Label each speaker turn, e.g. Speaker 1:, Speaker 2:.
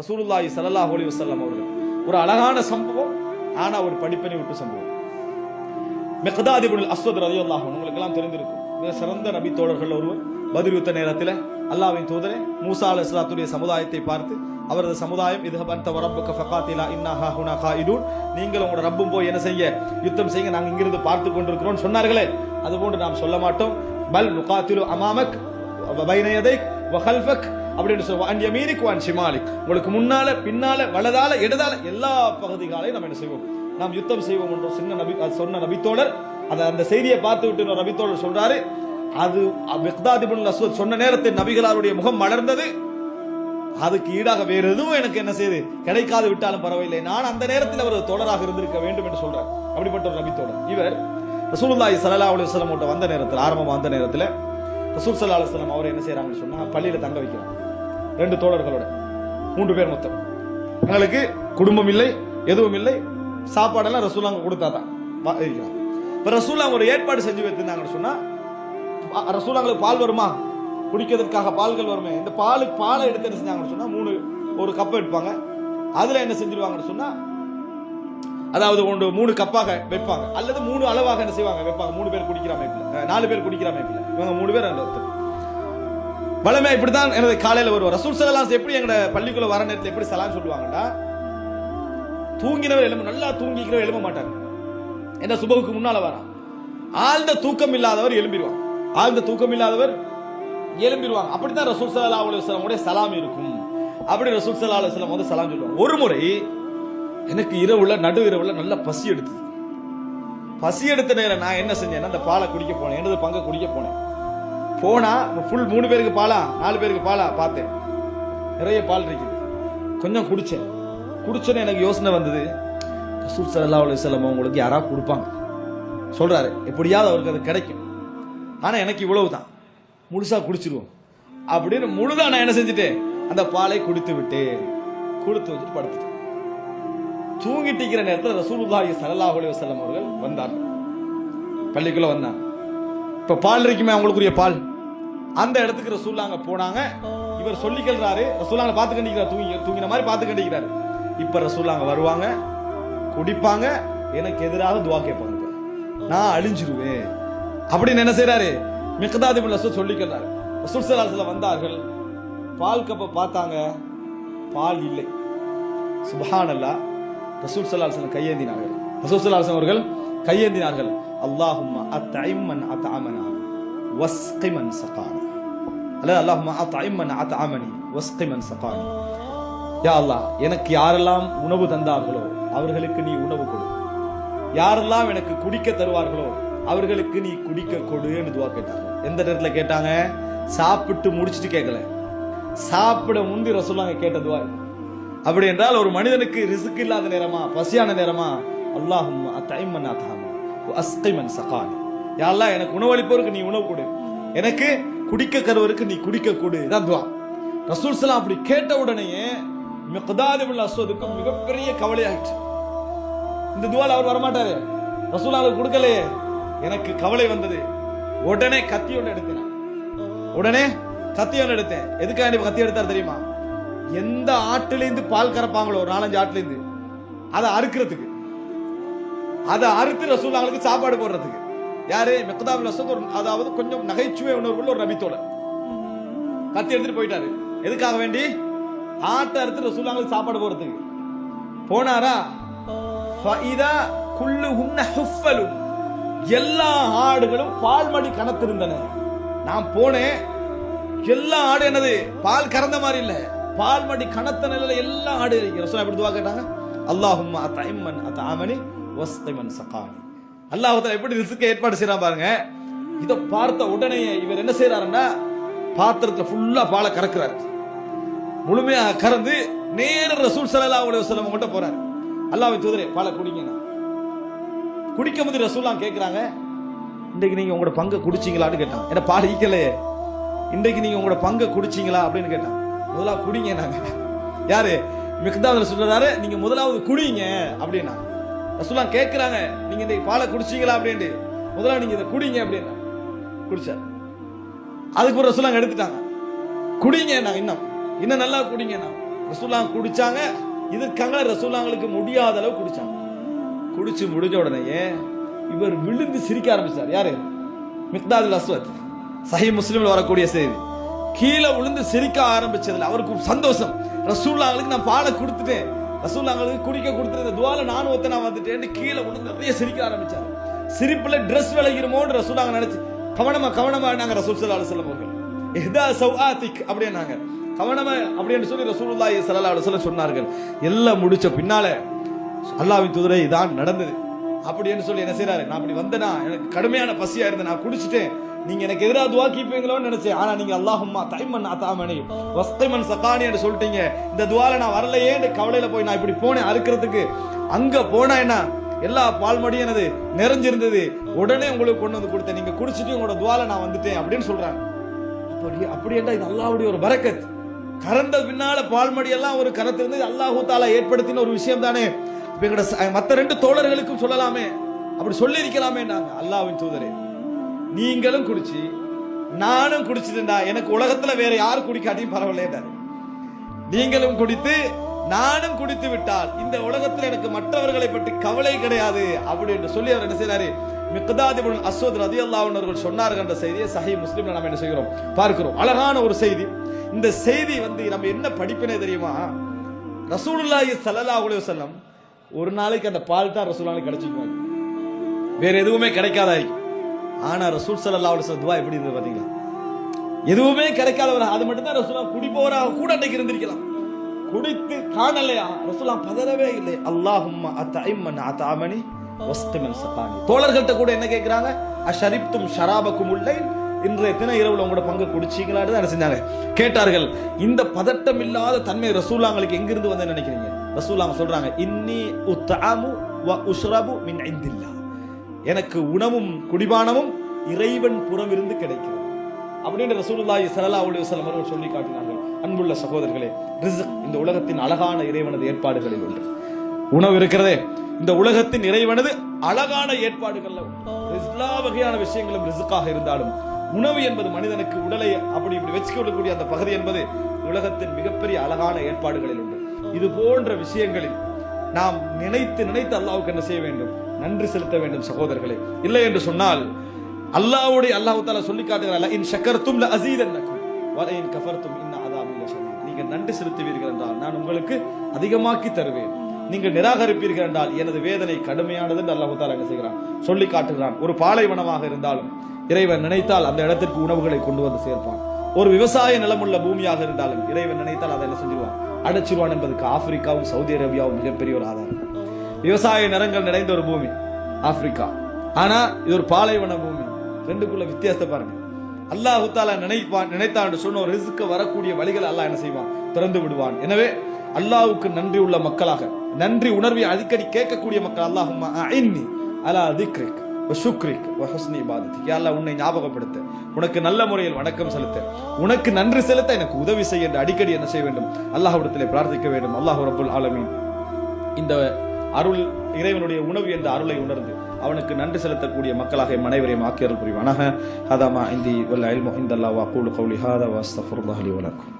Speaker 1: ரசூலுல்லாஹி ஸல்லல்லாஹு அலைஹி வஸல்லம் அவர்கள். ஒரு அழகான சம்பவம் ஆனா ஒரு படிப்பினை விட்டு சம்பவம். மிக்தாத் அஸ்வத் ரலியல்லாஹு அன்ஹு உங்களுக்கு எல்லாம் தெரிந்திருக்கும். மிக சிறந்த நபி தோழர்கள் ஒருவர் பதில் யுத்த நேரத்தில் அல்லாஹ்வின் தூதரே மூசா அலைஹிஸ்ஸலாத்துடைய சமுதாயத்தை பார்த்து அவரது சமுதாயம் இது பந்த வரப்புக்கு ஃபகாத்திலா இன்னா ஹாஹுனா காயிதூன் நீங்கள் உங்களோட ரப்பும் போய் என்ன செய்ய யுத்தம் செய்ய நாங்கள் இங்கிருந்து பார்த்து கொண்டிருக்கிறோம் சொன்னார்களே அதுபோன்று நாம் சொல்ல மாட்டோம். பல் நுகாத்திலு அமாமக் பைனயதை வஹல்ஃபக் அப்படின்னு சொல்லுவோம். அண்ட் யமீனிக் வான் ஷிமாலிக் உங்களுக்கு முன்னால பின்னால வலதால இடதால எல்லா பகுதிகளையும் நம்ம என்ன செய்வோம்? நாம் யுத்தம் செய்வோம் என்று சின்ன நபி அது சொன்ன நபித்தோழர் அதை அந்த செய்தியை பார்த்து விட்டு நபித்தோழர் சொல்றாரு அது மிக்தாதிபுல் அஸ்வத் சொன்ன நேரத்தில் நபிகளாருடைய முகம் மலர்ந்தது. அதுக்கு ஈடாக வேற எதுவும் எனக்கு என்ன செய்யுது கிடைக்காது விட்டாலும் பரவாயில்லை. நான் அந்த நேரத்தில் அவர் தோழராக இருந்திருக்க வேண்டும் என்று சொல்றார். அப்படிப்பட்ட ஒரு நபித்தோழர். இவர் ரசூலுல்லாய் ஸல்லல்லாஹு அலைஹி வஸல்லம் வந்த நேரத்தில் ஆரம்பமாக வந்த நேரத்தில் ரசூல் சல்லா அலுவலம் அவர் என்ன செய்யறாங்கன்னு சொன்னா பள்ளியில தங்க வைக்கிறாங்க ரெண்டு தோழர்களோட. மூன்று பேர் மொத்தம். எங்களுக்கு குடும்பம் இல்லை எதுவும் இல்லை. சாப்பாடெல்லாம் ரசூலாங்க கொடுத்தாதான். தான் இப்போ ரசூலாங்க ஒரு ஏற்பாடு செஞ்சு வைத்திருந்தாங்கன்னு சொன்னா ரசூலாங்களுக்கு பால் வருமா? குடிக்கிறதுக்காக பால்கள் வருமே? இந்த பாலுக்கு பாலை எடுத்து என்ன செஞ்சாங்கன்னு சொன்னா மூணு ஒரு கப்பை எடுப்பாங்க. அதுல என்ன செஞ்சிருவாங்கன்னு சொன்னா அதாவது ஒன்று மூணு கப்பாக வைப்பாங்க. அல்லது மூணு அளவாக என்ன செய்வாங்க? வைப்பாங்க. மூணு பேர் குடிக்கிற அமைப்பில். நாலு பேர் குடிக்கிற அமைப்பில். இவங்க மூணு பேர் அந்த ஒருத்தர். வளமையா இப்படிதான் எனது காலையில வருவார். ரசூல் சலாஸ் எப்படி எங்க பள்ளிக்குள்ள வர நேரத்தில் எப்படி சலாம் சொல்லுவாங்கடா தூங்கினவர் எழும்ப நல்லா தூங்கிக்கிறவர் எழும்ப மாட்டார். என்ன சுபவுக்கு முன்னால வரா ஆழ்ந்த தூக்கம் இல்லாதவர் எழும்பிடுவாங்க ஆழ்ந்த தூக்கம் இல்லாதவர் எழும்பிடுவாங்க அப்படித்தான் ரசூல் சல்லா அலுவலம் உடைய சலாம் இருக்கும். அப்படி ரசூல் சல்லா அலுவலம் வந்து சலாம் சொல்லுவாங்க ஒரு முறை எனக்கு இரவுல நடு இரவுல நல்ல பசி எடுத்தது. பசி எடுத்த நேரம் நான் என்ன செஞ்சேன்னா அந்த பாலை குடிக்க போனேன். எனது பங்கை குடிக்க போனேன். போனா ஃபுல் மூணு பேருக்கு பாலா நாலு பேருக்கு பாலா பார்த்தேன். நிறைய பால் இருக்குது. கொஞ்சம் குடிச்சேன். குடிச்சோன்னு எனக்கு யோசனை வந்தது. ரசூல் சல்லா அலுவலம் உங்களுக்கு யாராவது கொடுப்பாங்க. சொல்கிறாரு எப்படியாவது அவருக்கு அது கிடைக்கும். ஆனால் எனக்கு இவ்வளவு தான் முழுசாக குடிச்சிருவோம். அப்படின்னு முழுதாக நான் என்ன செஞ்சுட்டேன்? அந்த பாலை குடித்து விட்டு கொடுத்து வச்சுட்டு படுத்துட்டேன். தூங்கிட்டு இருக்கிற நேரத்தில் ரசூலுல்லாஹி ஸல்லல்லாஹு அலைஹி வஸல்லம் அவர்கள் வந்தார்கள். பள்ளிக்குள்ளே வந்தாங்க. இப்ப பால் இருக்குமே அவங்களுக்குரிய பால். அந்த இடத்துக்கு ரசூல்லாங்க போனாங்க. இவர் சொல்லிக்கிறாரு ரசூல்லாங்க பார்த்து கண்டிக்கிறார் தூங்கி தூங்கின மாதிரி பார்த்து கண்டிக்கிறாரு இப்ப ரசூல்லாங்க வருவாங்க குடிப்பாங்க எனக்கு எதிராக துவா கேட்பாங்க நான் அழிஞ்சிருவேன். அப்படின்னு என்ன செய்றாரு? மிகதாதிபுல் ரசூல் சொல்லிக்கிறாரு ரசூல் சலாசில் வந்தார்கள். பால் கப்பை பார்த்தாங்க. பால் இல்லை. சுபஹானல்லா. ரசூல் சல்லா கையேந்தினார்கள். ரசூல் சல்லா அவர்கள் கையேந்தினார்கள். அல்லாஹும்ம அத்ஐம்மன் அத்அமனா வஸ்கிமன் சகானா அல்ல அல்லாஹும்ம அத்ஐம்மன் அத்அமனி வஸ்கிமன் சகானி யா அல்லாஹ் எனக்கு யாரெல்லாம் உணவு தந்தார்களோ அவர்களுக்கு நீ உணவு கொடு. யாரெல்லாம் எனக்கு குடிக்க தருவார்களோ அவர்களுக்கு நீ குடிக்க கொடுன்னு துவா கேட்டாங்க. எந்த நேரத்துல கேட்டாங்க? சாப்பிட்டு முடிச்சிட்டு கேட்கல சாப்பிட முந்தி ரசோல்லாங்க கேட்டதுவா அப்படி என்றால் ஒரு மனிதனுக்கு ரிசுக்கு இல்லாத நேரமா பசியான நேரமா அல்லாஹும் அத்தைமன் அத்தாமா அஸ்கைமன் சகால். யாரெல்லாம் எனக்கு உணவளிப்பவருக்கு நீ உணவு கொடு. எனக்கு குடிக்க கருவருக்கு நீ குடிக்க கொடு. இதான் துவா. ரசூல் சலாம் அப்படி கேட்ட உடனேயே மிகதாதிபுல் அஸ்வதுக்கு மிகப்பெரிய கவலையாயிற்று. இந்த துவால் அவர் வரமாட்டாரு. ரசூல் அவருக்கு கொடுக்கலையே. எனக்கு கவலை வந்தது. உடனே கத்தி ஒன்று எடுத்தேன். உடனே கத்தி ஒன்று எடுத்தேன். எதுக்காக கத்தி எடுத்தார் தெரியுமா? எந்த ஆட்டுலேருந்து பால் கறப்பாங்களோ ஒரு நாலஞ்சு ஆட்டுலேருந்து அதை அறுக்கிறதுக்கு. அதை அறுத்து ரசூல்லாங்களுக்கு சாப்பாடு போடுறதுக்கு. யாரு? மெக்தாபுல் அசத் ஒரு அதாவது கொஞ்சம் நகைச்சுவை உணர்வுள்ள ஒரு நபித்தோட கத்தி எடுத்துட்டு போயிட்டாரு. எதுக்காக வேண்டி? ஆட்டை அறுத்து ரசூல்லாங்களுக்கு சாப்பாடு போடுறதுக்கு. போனாரா? ஃபஇதா குல்லுஹுன்ன ஹுஃபலும் எல்லா ஆடுகளும் பால்மடி கணத்திருந்தன நான் போனேன். எல்லா ஆடு என்னது? பால் கறந்த மாதிரி இல்ல. பால்மடி கணத்த நிலையில எல்லா ஆடு இருக்கு. ரசூலா எப்படி துவா கேட்டாங்க? அல்லாஹும்ம அத்தைமன் அத்தாமனி வஸ்தைமன் சகானி. அல்லாஹ் எப்படி ரிஸ்க்கு ஏற்பாடு செய்யறான் பாருங்க. இத பார்த்த உடனே இவர் என்ன செய்யறாருன்னா பாத்திரத்துல ஃபுல்லா பாலை கறக்குறாரு. முழுமையாக கறந்து நேர ரசூல் ஸல்லல்லாஹு அலைஹி வஸல்லம் கிட்ட போறாரு. அல்லாவை தூதரே பாலை குடிங்க குடிக்கும் போது ரசூல்லாம் கேட்குறாங்க இன்றைக்கு நீங்க உங்களோட பங்கை குடிச்சீங்களான்னு கேட்டான். ஏன்னா பால் ஈக்கலையே இன்றைக்கு நீங்க உங்களோட பங்கை குடிச்சீங்களா? அப்படின்னு கேட்டான். முதலாவது குடிங்க நாங்க யாரு? மிக்தாவில் சொல்றாரு நீங்க முதலாவது குடிங்க அப்படின்னா. ரசூல்லாம் கேட்குறாங்க நீங்க இந்த பாலை குடிச்சீங்களா அப்படின்ட்டு. முதல்ல நீங்க இதை குடிங்க அப்படின்னா. குடிச்சார். அதுக்கு ஒரு ரசூலாங்க எடுத்துட்டாங்க. குடிங்க நான் இன்னும். இன்னும் நல்லா குடிங்க நான். ரசூல்லாங்க குடிச்சாங்க. இதுக்காக ரசூலாங்களுக்கு முடியாத அளவு குடிச்சாங்க. குடிச்சு முடிஞ்ச உடனே இவர் விழுந்து சிரிக்க ஆரம்பிச்சார். யாரு? மிக்தாதுல் அஸ்வத். சஹி முஸ்லீமில் வரக்கூடிய செய்தி. கீழே விழுந்து சிரிக்க ஆரம்பிச்சதுல அவருக்கு சந்தோஷம். ரசூல்லாங்களுக்கு நான் பாலை கொடுத்துட்டேன். ரசூல்லாங்களுக்கு குடிக்க கொடுத்துருந்த துவால நானும் ஒத்த நான் வந்துட்டேன்னு கீழே விழுந்து நிறைய சிரிக்க ஆரம்பிச்சார். சிரிப்புல ட்ரெஸ் விளைகிறோமோன்னு ரசூலாங்க நினைச்சு கவனமா கவனமா நாங்க ரசூல் ஸல்லல்லாஹு அலைஹி அவர்கள். எதா சௌஆத்திக் அப்படின்னாங்க. கவனமா அப்படின்னு சொல்லி ரசூலுல்லாஹி ஸல்லல்லாஹு அலைஹி வஸல்லம் சொன்னார்கள். எல்லாம் முடிச்ச பின்னால அல்லாஹ்வின் தூதரை இதான் நடந்தது. அப்படின்னு சொல்லி என்ன செய்யறாரு நான் அப்படி வந்தேனா? எனக்கு கடுமையான பசியா இருந்தேன் நான் குடிச்சிட்டேன். நீங்க எனக்கு எதிராக துவா கீப்பீங்களோன்னு நினைச்சேன். ஆனா நீங்க அல்லாஹும்மா தைமன் அத்தாமணி வஸ்தைமன் சகானின்னு சொல்லிட்டீங்க. இந்த துவால நான் வரலையேன்னு கவலையில போய் நான் இப்படி போனேன் அறுக்கிறதுக்கு. அங்க போனா என்ன? எல்லா பால்மடியும் எனது நிறைஞ்சிருந்தது. உடனே உங்களுக்கு கொண்டு வந்து கொடுத்தேன். நீங்க குடிச்சிட்டு உங்களோட துவால நான் வந்துட்டேன் அப்படின்னு சொல்றாங்க. அப்படி அப்படி இது அல்லாவுடைய ஒரு பரக்கத். கறந்த பின்னால பால்மடி எல்லாம் ஒரு கரத்திலிருந்து அல்லாஹூ தாலா ஏற்படுத்தின ஒரு விஷயம் தானே. இப்ப எங்களோட மத்த ரெண்டு தோழர்களுக்கும் சொல்லலாமே. அப்படி சொல்லி இருக்கலாமே நாங்க அல்லாஹ்வின் தூதரே. நீங்களும் குடிச்சு நானும் குடிச்சிருந்தா எனக்கு உலகத்துல வேற யார் குடிக்காட்டியும் பரவாயில்லைன்றாரு நீங்களும் குடித்து நானும் குடித்து விட்டால் இந்த உலகத்தில் எனக்கு மற்றவர்களை பற்றி கவலை கிடையாது அப்படின்னு சொல்லி அவர் என்ன செய்யறாரு மிக்தாதிபுல் அஸ்வத் ரதி அன்ஹு அவர்கள் சொன்னார்கள் என்ற செய்தியை சஹி முஸ்லிம்ல நம்ம என்ன செய்கிறோம்? பார்க்கிறோம். அழகான ஒரு செய்தி. இந்த செய்தி வந்து நம்ம என்ன படிப்பினே தெரியுமா? ரசூலுல்லாஹி சல்லல்லாஹு அலைஹி வஸல்லம் ஒரு நாளைக்கு அந்த பால் தான் ரசூலுல்லாஹி கிடைச்சிக்குவாங்க வேற எதுவுமே கிடைக்காதாய் ஆனா ரசூல் சல்லா அலைஹி துவா எப்படி இருந்தது பாத்தீங்களா? எதுவுமே கிடைக்காதவர் அது மட்டும்தான் ரசூலா குடிப்பவராக கூட அன்னைக்கு இருந்திருக்கலாம். குடித்து காணலையா? ரசூலா பதறவே இல்லை. அல்லாஹும்ம அத்தைமன் அத்தாமணி வஸ்தமன் சகானி தோழர்கள்ட்ட கூட என்ன கேட்கிறாங்க அஷரிப்தும் ஷராபக்கும் உள்ளே இன்றைய தின இரவுல உங்களோட பங்கு குடிச்சீங்களான்னு தான் என்ன செஞ்சாங்க. கேட்டார்கள் இந்த பதட்டம் இல்லாத தன்மை ரசூலாங்களுக்கு எங்கிருந்து வந்து நினைக்கிறீங்க? ரசூலாங்க சொல்றாங்க இன்னி உத்தாமு வ உஷ்ரபு மின் ஐந்தில்லா எனக்கு உணவும் குடிபானமும் இறைவன் புறமிருந்து கிடைக்கிறது. அப்படின்னு ரசூலுல்லாஹி ஸல்லல்லாஹு அலைஹி வஸல்லம் அவர்கள் சொல்லி காட்டினார்கள். அன்புள்ள சகோதரர்களே ரிஸ்க் இந்த உலகத்தின் அழகான இறைவனது ஏற்பாடுகளில் ஒன்று. உணவு இருக்கிறதே இந்த உலகத்தின் இறைவனது அழகான ஏற்பாடுகள்ல எல்லா வகையான விஷயங்களும் ரிஸ்க்காக இருந்தாலும் உணவு என்பது மனிதனுக்கு உடலை அப்படி இப்படி வச்சுக்கொள்ளக்கூடிய அந்த பகுதி என்பது உலகத்தின் மிகப்பெரிய அழகான ஏற்பாடுகளில் உண்டு இது போன்ற விஷயங்களில் நாம் நினைத்து நினைத்து அல்லாவுக்கு என்ன செய்ய வேண்டும்? நன்றி செலுத்த வேண்டும் சகோதரர்களே. இல்லை என்று சொன்னால் அல்லாஹ்வுடைய அல்லாஹு தாலா சொல்லி காட்டுகிறார் இன் ஷக்கர்தும் ல வலையின் வ இன்ன நீங்க நன்றி செலுத்துவீர்கள் என்றால் நான் உங்களுக்கு அதிகமாக்கி தருவேன். நீங்கள் நிராகரிப்பீர்கள் என்றால் எனது வேதனை கடுமையானது என்று அல்லாஹு தாலா என்ன செய்கிறான்? சொல்லி காட்டுகிறான். ஒரு பாலைவனமாக இருந்தாலும் இறைவன் நினைத்தால் அந்த இடத்திற்கு உணவுகளை கொண்டு வந்து சேர்ப்பான். ஒரு விவசாய நிலமுள்ள பூமியாக இருந்தாலும் இறைவன் நினைத்தால் அதை என்ன செஞ்சிருவான்? அடைச்சிருவான் என்பதுக்கு ஆப்பிரிக்காவும் சவுதி அரேபியாவும் மிகப்பெரிய ஒரு ஆதாரம். விவசாய நிறங்கள் நிறைந்த ஒரு பூமி ஆப்பிரிக்கா. ஆனா இது ஒரு பாலைவன பூமி. ரெண்டுக்குள்ள வித்தியாசத்தை பாருங்க. அல்லாஹு தாலா நினைப்பான் நினைத்தான் சொன்ன ஒரு ரிஸ்க்கு வரக்கூடிய வழிகள் அல்லாஹ் என்ன செய்வான்? திறந்து விடுவான். எனவே அல்லாஹுக்கு நன்றி உள்ள மக்களாக நன்றி உணர்வை அடிக்கடி கேட்கக்கூடிய மக்கள் அல்லாஹும்மா அஇன்னி அலா திக்ரிக் சுக்ரிக் ஹஸ்னி இபாதத்திக். யா அல்லாஹ் உன்னை ஞாபகப்படுத்த. உனக்கு நல்ல முறையில் வணக்கம் செலுத்த. உனக்கு நன்றி செலுத்த எனக்கு உதவி செய்ய என்று அடிக்கடி என்ன செய்ய வேண்டும்? அல்லாஹ்விடத்திலே பிரார்த்திக்க வேண்டும். அல்லாஹ் ரபுல் ஆலமீன். இந்த அருள் இறைவனுடைய உணவு என்ற அருளை உணர்ந்து அவனுக்கு நன்றி செலுத்தக்கூடிய மக்களாக மனைவரையும் அனைவரையும் புரிவானாக. ஹதாமா இந்தி வல்ல இல்மு இந்தல்லா வா கூலு கௌலி ஹாதா வாஸ்தஃபுல்லாஹி வணக்கம்